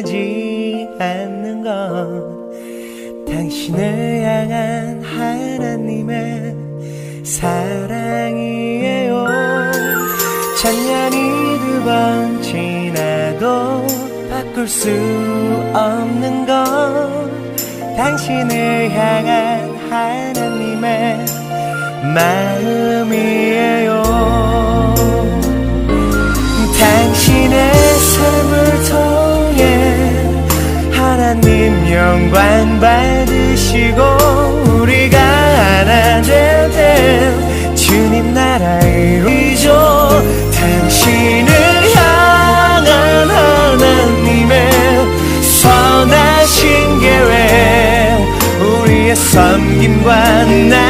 하지 않는 건 당신을 향한 하나님의 사랑이에요. 천년이 두 번 지나도 바꿀 수 없는 건 당신을 향한 하나님의 마음이에요. 영광 받으시고 우리가 하나 되된 주님 나라 이루죠. 당신을 향한 하나님의 선하신 계획 우리의 섬김과 나